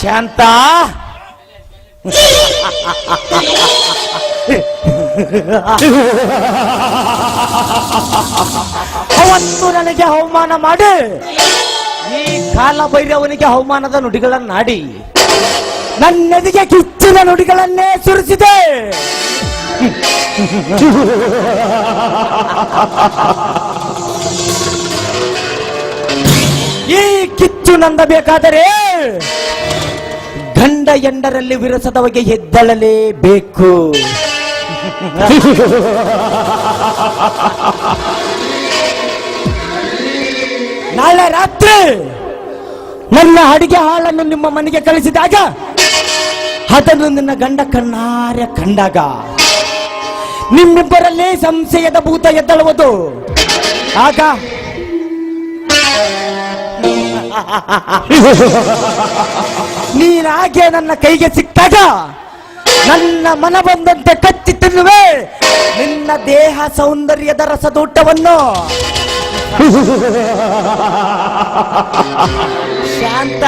ಶಾಂತ. ಅವತ್ತು ನನಗೆ ಅವಮಾನ ಮಾಡಿ. ಈ ಕಾಲ ಭೈರವನಿಗೆ ಅವಮಾನದ ನುಡಿಗಳನ್ನಾಡಿ ನನ್ನೆದಿಗೆ ಕಿಚ್ಚಿನ ನುಡಿಗಳನ್ನೇ ಸುರಿಸಿದೆ. ಈ ಕಿಚ್ಚು ನಂದಬೇಕಾದರೆ ಗಂಡ ಎಂಡರಲ್ಲಿ ವಿರಸದವಗೆ ಎದ್ದಳಲೇಬೇಕು ನಾಳೆ ರಾತ್ರಿ ನನ್ನ ಅಡಿಗೆ ಹಾಳನ್ನು ನಿಮ್ಮ ಮನೆಗೆ ಕಳಿಸಿದಾಗ ಅದನ್ನು ನಿನ್ನ ಗಂಡ ಕಣ್ಣಾರೆ ಕಂಡಾಗ ನಿಮ್ಮಿಬ್ಬರಲ್ಲೇ ಸಂಶಯದ ಭೂತ ಎದ್ದಳುವುದು. ಆಗ ನೀನಾಗೆ ನನ್ನ ಕೈಗೆ ಸಿಕ್ಕಾಗ ನನ್ನ ಮನ ಬಂದಂತೆ ಕಚ್ಚಿ ತಿನ್ನುವೆ. ನಿನ್ನ ದೇಹ ಸೌಂದರ್ಯದ ರಸದೂಟವನ್ನು. ಶಾಂತ.